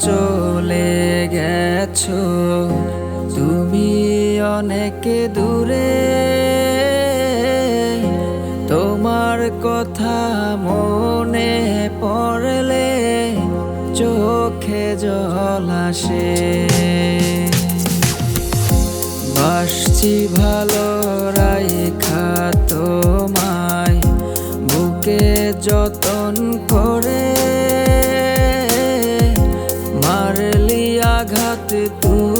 চলে গেছো। তুমি অনেক দূরে। তোমার কথা মনে পড়লে চোখে জল আসে। বাসছি ভালো রাইখা তোমায়, বুকে যতন করে আঘাত তুই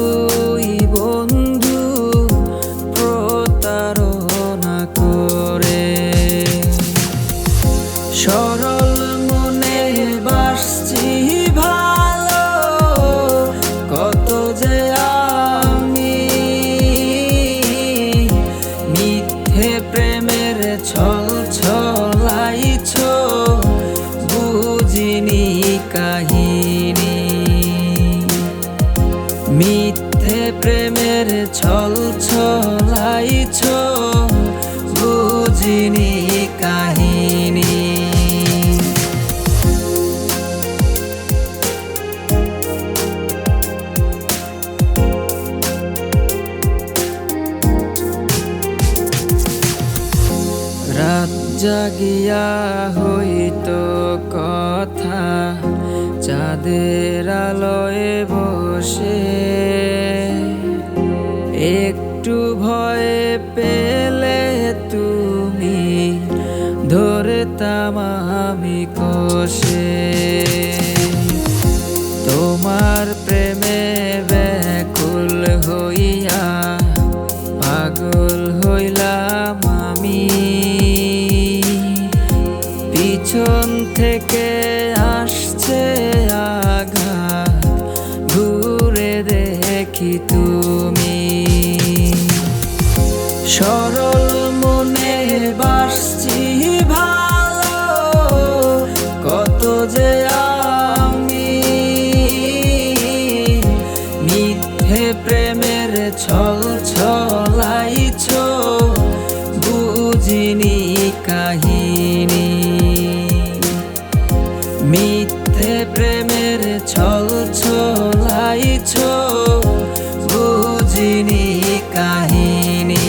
মিথ্যে প্রেমের ছল ছলাইছ বুঝিনি কাহিনী। রাত জাগিয়া হইতো কথা চাঁদের আলোয় বসে একটু ভয় পেলে তুমি ধরতাম আমি কষে। তোমার প্রেমে ব্যাকুল হইয়া পাগল হইলাম আমি। পিছন থেকে আসছে আঘাত, ঘুরে দেখি তুমি মিথ্যে প্রেমের ছল ছলাইছ বুঝিনি কাহিনী।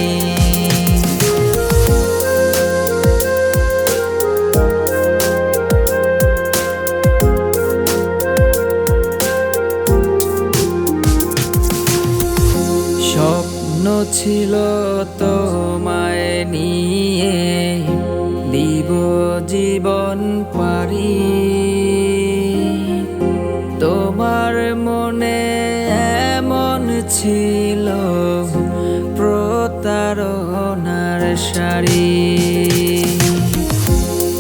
স্বপ্ন ছিল তোমায় ছিল প্রতারণার শাড়ি।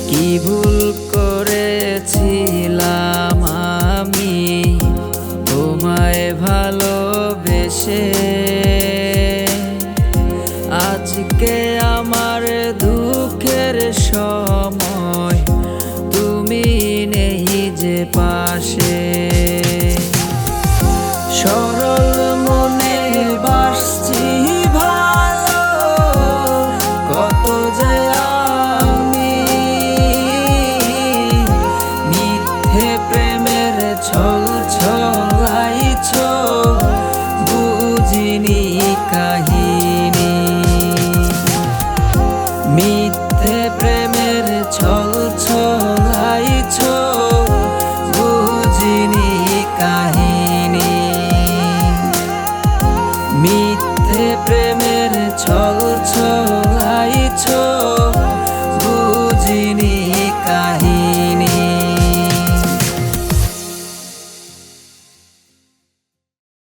কি ভুল করেছিলাম আমি? তোমায় ভালোবেসে আজকে আমার দুঃখের সময় তুমি নেই যে পাশে।